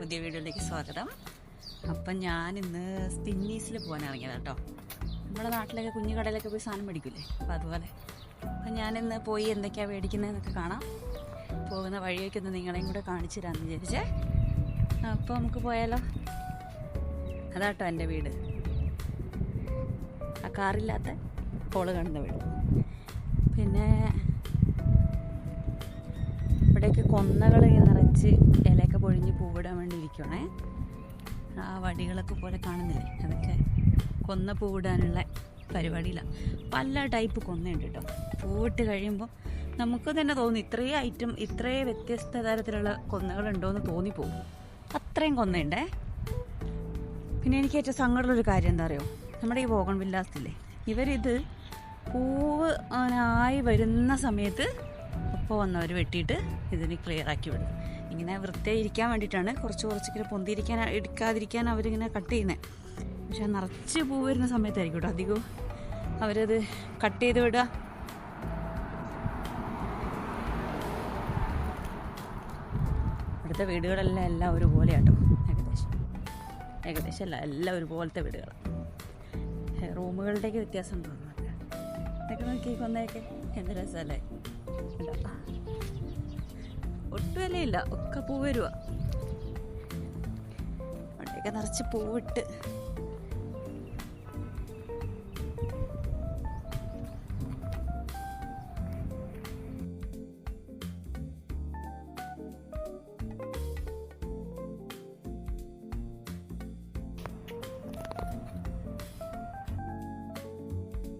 പുതിയ വീഡിയോയിലേക്ക് സ്വാഗതം. അപ്പം ഞാൻ ഇന്ന് സ്പിന്നീസിൽ പോകാൻ ഇറങ്ങിയത് കേട്ടോ നമ്മുടെ നാട്ടിലൊക്കെ കുഞ്ഞു കടയിലൊക്കെ പോയി സാധനം മേടിക്കില്ലേ അപ്പം അതുപോലെ. അപ്പം ഞാനിന്ന് പോയി എന്തൊക്കെയാണ് മേടിക്കുന്നതെന്നൊക്കെ കാണാം. പോകുന്ന വഴിയൊക്കെ നിങ്ങളെയും കൂടെ കാണിച്ചു തരാമെന്ന് വിചാരിച്ചേ. അപ്പോൾ നമുക്ക് പോയാലോ? അതാട്ടോ എന്റെ വീട്. ആ കാറില്ലാത്ത കോൾ കാണുന്ന വീട്. പിന്നെ ഇവിടെയൊക്കെ കൊന്നകൾ നിറച്ച് ഇലയൊക്കെ പൊഴിഞ്ഞ് പൂവിടാൻ വേണ്ടി ഇരിക്കണേ ആ വടികളൊക്കെ പോലെ കാണുന്നില്ലേ? അതൊക്കെ കൊന്ന പൂവിടാനുള്ള പരിപാടിയിലാണ് പല ടൈപ്പ് കൊന്നയുണ്ട് കേട്ടോ പൂവിട്ട് കഴിയുമ്പോൾ നമുക്ക് തന്നെ തോന്നും ഇത്രയും ഐറ്റം ഇത്രയും വ്യത്യസ്ത തരത്തിലുള്ള കൊന്നകളുണ്ടോയെന്ന് തോന്നിപ്പോകും അത്രയും കൊന്നയുണ്ടേ. പിന്നെ എനിക്ക് ഏറ്റവും സങ്കടമുള്ളൊരു കാര്യം എന്താ അറിയോ? നമ്മുടെ ഈ വോഗൺ വില്ലാസില്ലേ? ഇവരിത് പൂവ് ആയി വരുന്ന സമയത്ത് ഒപ്പം വന്നവർ വെട്ടിയിട്ട് ഇതിന് ക്ലിയർ ആക്കി വിടും. ഇങ്ങനെ വൃത്തിയായി ഇരിക്കാൻ വേണ്ടിയിട്ടാണ് കുറച്ച് കുറച്ച് ഇങ്ങനെ പൊന്തിയിരിക്കാൻ എടുക്കാതിരിക്കാൻ അവരിങ്ങനെ കട്ട് ചെയ്യുന്നത് പക്ഷെ നിറച്ച് പൂ വരുന്ന സമയത്തായിരിക്കും കേട്ടോ അധികവും അവരത് കട്ട് ചെയ്ത് വിടുക. ഇവിടുത്തെ വീടുകളെല്ലാം എല്ലാം ഒരുപോലെയാട്ടോ. ഏകദേശം. ഏകദേശം അല്ല എല്ലാം ഒരുപോലത്തെ വീടുകളാണ് റൂമുകളുടെയൊക്കെ വ്യത്യാസം ഉണ്ടോ? ഇതൊക്കെ നോക്കി കൊന്നയൊക്കെ എന്ത് രസമല്ലേ? ഒട്ടും വിലയില്ല ഒക്കെ പൂ വരുക അവിടെയൊക്കെ നിറച്ച് പൂവിട്ട്.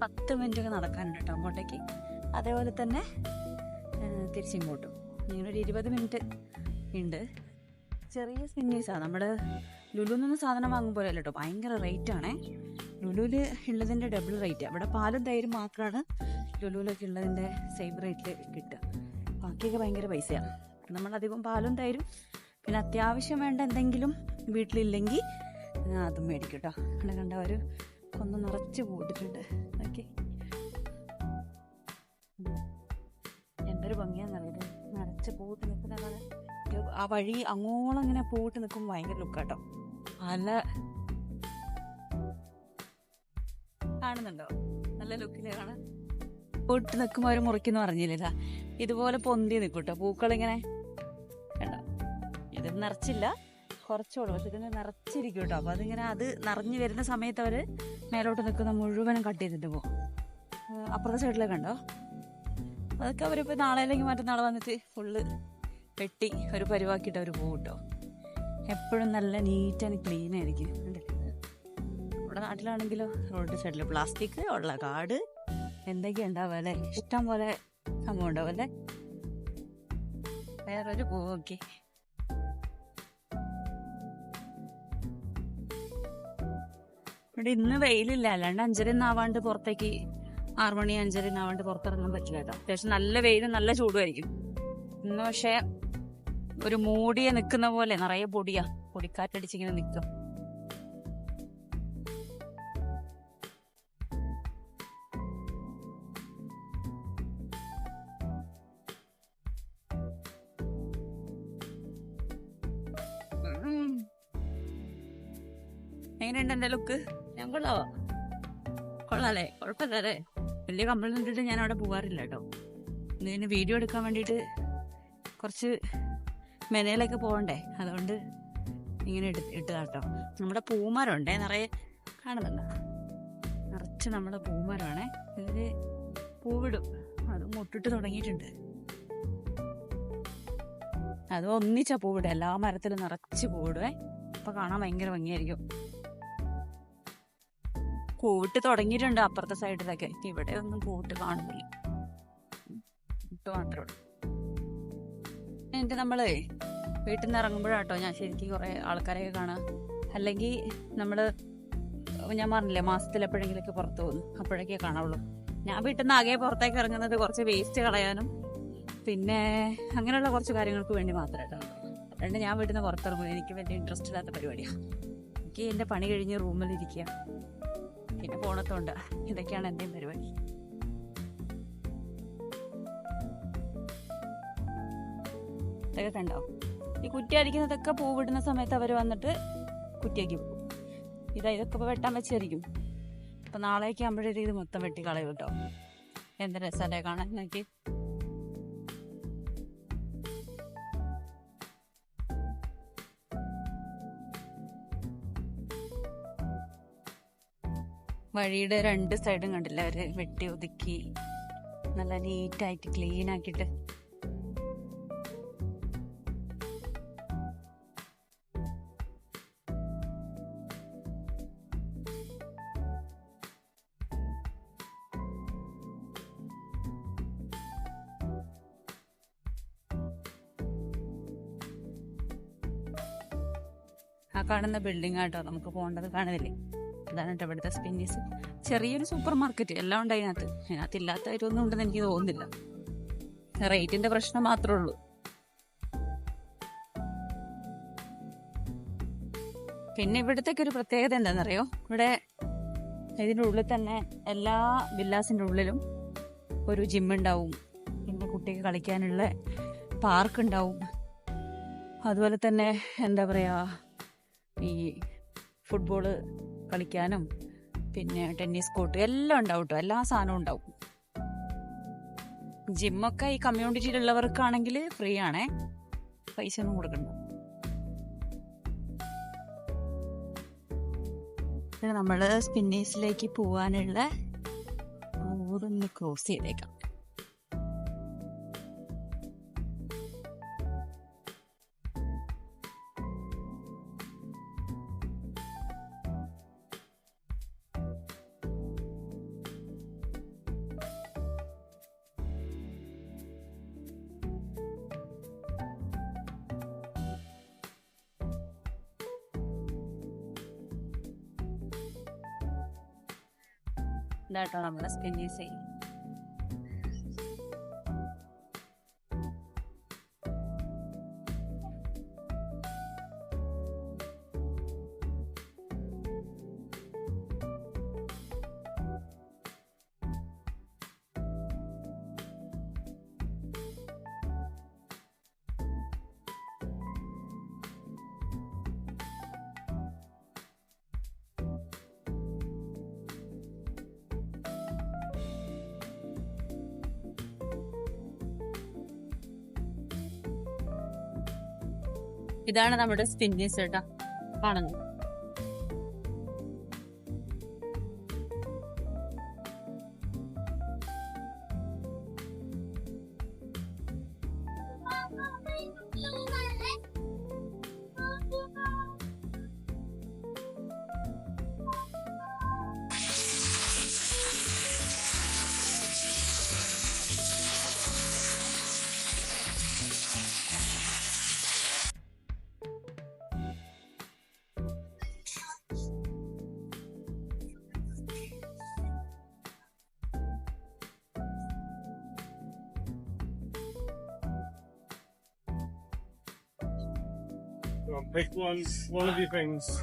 പത്ത് മിനിറ്റൊക്കെ നടക്കാനുണ്ട് കേട്ടോ അങ്ങോട്ടേക്ക്. അതേപോലെ തന്നെ തിരിച്ചിങ്ങോട്ടും. ഇങ്ങനെ ഒരു ഇരുപത് മിനിറ്റ് ഉണ്ട്. ചെറിയ സ്പിന്നേഴ്സാണ് നമ്മൾ ലുലുവിൽ നിന്ന് സാധനം വാങ്ങുമ്പോൾ അല്ല കേട്ടോ ഭയങ്കര റേറ്റ് ആണേ. ലുലുവിൽ ഉള്ളതിന്റെ ഡബിൾ റേറ്റ് അവിടെ പാലും തൈരും മാത്രമാണ് ലുലുവിലൊക്കെ ഉള്ളതിന്റെ സെയിം റേറ്റിൽ കിട്ടുക. ബാക്കിയൊക്കെ ഭയങ്കര പൈസയാണ് നമ്മളധികം പാലും തൈരും പിന്നെ അത്യാവശ്യം വേണ്ട എന്തെങ്കിലും വീട്ടിലില്ലെങ്കിൽ അതും മേടിക്കും കേട്ടോ അവിടെ കണ്ട ഒരു കൊന്ന് നിറച്ച് പോയിട്ടുണ്ട് ഓക്കെ. എന്തൊരു ഭംഗിയാന്നറിയത് നിറച്ച് പൂട്ട് നിൽക്കുന്നതാണ്. ആ വഴി അങ്ങോളം ഇങ്ങനെ പൂട്ട് നിൽക്കുമ്പോൾ ഭയങ്കര ലുക്കാട്ടോ നല്ല കാണുന്നുണ്ടോ? നല്ല ലുക്കിലാണ് പൂട്ട് നിൽക്കുമ്പോൾ അവർ മുറിക്കുന്നു പറഞ്ഞില്ല ഇതുപോലെ പൊന്തി നിൽക്കും കേട്ടോ പൂക്കളിങ്ങനെ കണ്ടോ. ഇത് നിറച്ചില്ല. കുറച്ചുള്ളൂ പക്ഷെ ഇതിങ്ങനെ നിറച്ചിരിക്കും കേട്ടോ അപ്പോൾ അതിങ്ങനെ അത് നിറഞ്ഞു വരുന്ന സമയത്ത് അവർ മേലോട്ട് നിൽക്കുന്ന മുഴുവനും കട്ട് ചെയ്തിട്ട് പോകും. അപ്പുറത്തെ സൈഡിലൊക്കെ ഉണ്ടോ അതൊക്കെ അവരിപ്പോൾ നാളെ അല്ലെങ്കിൽ മറ്റന്നാൾ വന്നിട്ട് ഫുള്ള് വെട്ടി ഒരു പരിവാക്കിയിട്ട് അവർ പോകും കേട്ടോ എപ്പോഴും നല്ല നീറ്റ് ആൻഡ് ക്ലീൻ ആയിരിക്കും? നമ്മുടെ നാട്ടിലാണെങ്കിലോ റോഡ് സൈഡിൽ പ്ലാസ്റ്റിക് ഉള്ള കാട് എന്തൊക്കെയാ ഉണ്ടാവുക അല്ലേ? ഇഷ്ടം പോലെ സംഭവം ഉണ്ടാവും അല്ലേ? വേറൊരു പൂ നോക്കി. ഇവിടെ ഇന്ന് വെയിലില്ല. അല്ലാണ്ട് അഞ്ചര ആവാണ്ട് പുറത്തേക്ക് ആറ് മണി അഞ്ചര ആവാണ്ട് പുറത്തിറങ്ങാൻ പറ്റില്ല കേട്ടോ. അത്യാവശ്യം നല്ല വെയിലും നല്ല ചൂടുമായിരിക്കും. ഇന്ന് പക്ഷേ ഒരു മൂടിയെ നിൽക്കുന്ന പോലെ നിറയെ പൊടിയാ. പൊടിക്കാറ്റടിച്ചിങ്ങനെ നിൽക്കും. എങ്ങനെയുണ്ട് എന്റെ ലുക്ക്? ഞാൻ കൊള്ളാവോ കൊള്ളാലേ കുഴപ്പമില്ലല്ലേ വലിയ കമ്പളം ഇട്ടിട്ട് ഞാൻ അവിടെ പോകാറില്ല കേട്ടോ ഇതിന് വീഡിയോ എടുക്കാൻ വേണ്ടിയിട്ട് കുറച്ച് മെനയിലൊക്കെ പോകണ്ടേ അതുകൊണ്ട് ഇങ്ങനെ ഇട്ട് ഇട്ടതാട്ടോ. നമ്മുടെ പൂമരമുണ്ടേ നിറയെ കാണുന്നുണ്ട? നിറച്ച് നമ്മുടെ പൂമരമാണേ. ഇതിൽ പൂവിടും. അത് മുട്ടിട്ട് തുടങ്ങിയിട്ടുണ്ട്. അത് ഒന്നിച്ചാ പൂവിടുക. എല്ലാ മരത്തിലും നിറച്ച് പൂവിടുവേ. അപ്പൊ കാണാൻ ഭയങ്കര ഭംഗിയായിരിക്കും. പൂവിട്ട് തുടങ്ങിയിട്ടുണ്ട് അപ്പുറത്തെ സൈഡിലൊക്കെ. ഇവിടെ ഒന്നും കൂട്ട് കാണുന്നില്ല. കൂട്ട് മാത്രമേ ഉള്ളൂ. എന്നിട്ട് നമ്മൾ വീട്ടിൽ നിന്ന് ഇറങ്ങുമ്പോഴാട്ടോ ഞാൻ ശരിക്കും കുറെ ആൾക്കാരെയൊക്കെ കാണാം. അല്ലെങ്കിൽ നമ്മൾ ഞാൻ പറഞ്ഞില്ലേ മാസത്തിൽ എപ്പോഴെങ്കിലൊക്കെ പുറത്ത് പോകുന്നു അപ്പോഴൊക്കെ കാണാവുള്ളൂ. ഞാൻ വീട്ടിൽ നിന്ന് ആകെ പുറത്തേക്ക് ഇറങ്ങുന്നത് കുറച്ച് വേസ്റ്റ് കളയാനും പിന്നെ അങ്ങനെയുള്ള കുറച്ച് കാര്യങ്ങൾക്ക് വേണ്ടി മാത്രമായിട്ടാണ് അതുകൊണ്ട് ഞാൻ വീട്ടിൽ നിന്ന് പുറത്തിറങ്ങും. എനിക്ക് വലിയ ഇൻട്രസ്റ്റ് ഇല്ലാത്ത പരിപാടിയാണ് എനിക്ക് എന്റെ പണി കഴിഞ്ഞ് റൂമിലിരിക്കുക പിന്നെ പോണത്തോണ്ട് ഇതൊക്കെയാണ് എന്റെ പരിപാടി. ഇതൊക്കെ കണ്ടോ? ഈ കുറ്റി അടിക്കുന്നതൊക്കെ പൂവിടുന്ന സമയത്ത് അവർ വന്നിട്ട് കുറ്റിയാക്കി പോകും ഇതാ ഇതൊക്കെ ഇപ്പോൾ വെട്ടാൻ വെച്ചായിരിക്കും അപ്പം നാളേക്ക് ആകുമ്പോഴേക്കും ഇത് മൊത്തം വെട്ടി കളയും കേട്ടോ. എന്ത് രസമല്ലേ കാണാൻ? നോക്കി. വഴിയുടെ രണ്ട് സൈഡും കണ്ടില്ല? അവർ വെട്ടി ഒതുക്കി. നല്ല നീറ്റായിട്ട് ക്ലീൻ ആക്കിട്ട് ആ കാണുന്ന ബിൽഡിംഗ് ആട്ടോ നമുക്ക് പോകേണ്ടത്. കാണുന്നില്ലേ? അതാണ് കേട്ടോ ഇവിടുത്തെ ചെറിയൊരു സൂപ്പർ മാർക്കറ്റ് എല്ലാം ഉണ്ട് അതിനകത്ത്. അതിനകത്ത് ഇല്ലാത്തവരൊന്നും ഉണ്ടെന്ന് എനിക്ക് തോന്നുന്നില്ല. റേറ്റിന്റെ പ്രശ്നം മാത്രമേ ഉള്ളൂ. പിന്നെ ഇവിടത്തേക്ക് ഒരു പ്രത്യേകത എന്താണെന്നറിയോ? ഇവിടെ ഇതിന്റെ ഉള്ളിൽ തന്നെ എല്ലാ വില്ലാസിന്റെ ഉള്ളിലും ഒരു ജിം ഉണ്ടാവും. പിന്നെ കുട്ടിക്ക് കളിക്കാനുള്ള പാർക്ക് ഉണ്ടാവും. അതുപോലെ തന്നെ എന്താ പറയുക ഈ ഫുട്ബോൾ കളിക്കാനും പിന്നെ ടെന്നീസ് കോർട്ട് എല്ലാം ഉണ്ടാവും കേട്ടോ എല്ലാ സാധനവും ഉണ്ടാവും. ജിമ്മൊക്കെ ഈ കമ്മ്യൂണിറ്റിയിലുള്ളവർക്കാണെങ്കിൽ ഫ്രീ ആണേ. പൈസ ഒന്നും കൊടുക്കണ്ട. നമ്മൾ സ്പിന്നീസിലേക്ക് പോവാനുള്ള റോഡൊന്ന് ക്രോസ് ചെയ്തേക്കാം. ഇതാട്ടോ നമ്മുടെ ഇതാണ് നമ്മുടെ സ്പിന്നീസ് കേട്ടോ കാണുന്നത് Pick one, one of your things.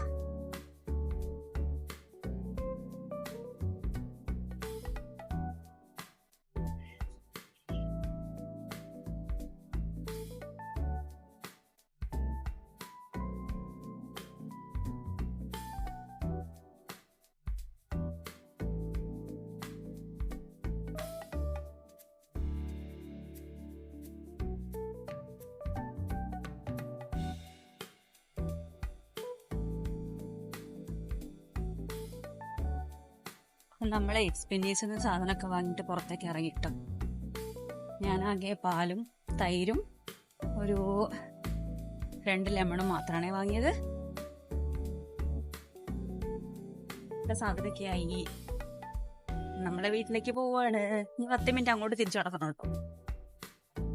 നമ്മളെ സ്പിന്നീസിൽ നിന്ന് സാധനമൊക്കെ വാങ്ങിയിട്ട് പുറത്തേക്ക് ഇറങ്ങിട്ടോ ഞാനാകെ പാലും തൈരും ഒരു രണ്ട് ലെമണും മാത്രമാണ് വാങ്ങിയത്. സാധനമൊക്കെ ആയി നമ്മളെ വീട്ടിലേക്ക് പോവാണ്. പത്ത് മിനിറ്റ് അങ്ങോട്ട് തിരിച്ചു നടക്കണം കേട്ടോ.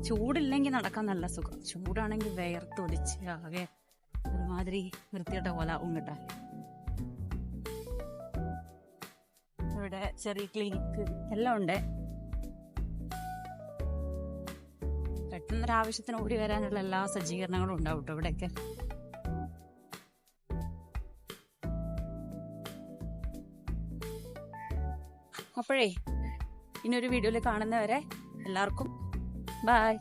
ചൂടില്ലെങ്കിൽ നടക്കാൻ നല്ല സുഖം. ചൂടാണെങ്കിൽ വേർത്തൊലിച്ച് ആകെ ഒരുമാതിരി വൃത്തിയുടെ പോലെ ആവും കേട്ടോ. ഇവിടെ ചെറിയ ക്ലിനിക്ക് എല്ലാം ഉണ്ട്. പെട്ടെന്നൊരാവശ്യത്തിന് ഓടി വരാനുള്ള എല്ലാ സജ്ജീകരണങ്ങളും ഉണ്ടാവും കേട്ടോ ഇവിടെയൊക്കെ. അപ്പോഴേ ഇനി ഒരു വീഡിയോയിൽ കാണുന്നവരെ എല്ലാവർക്കും ബായ്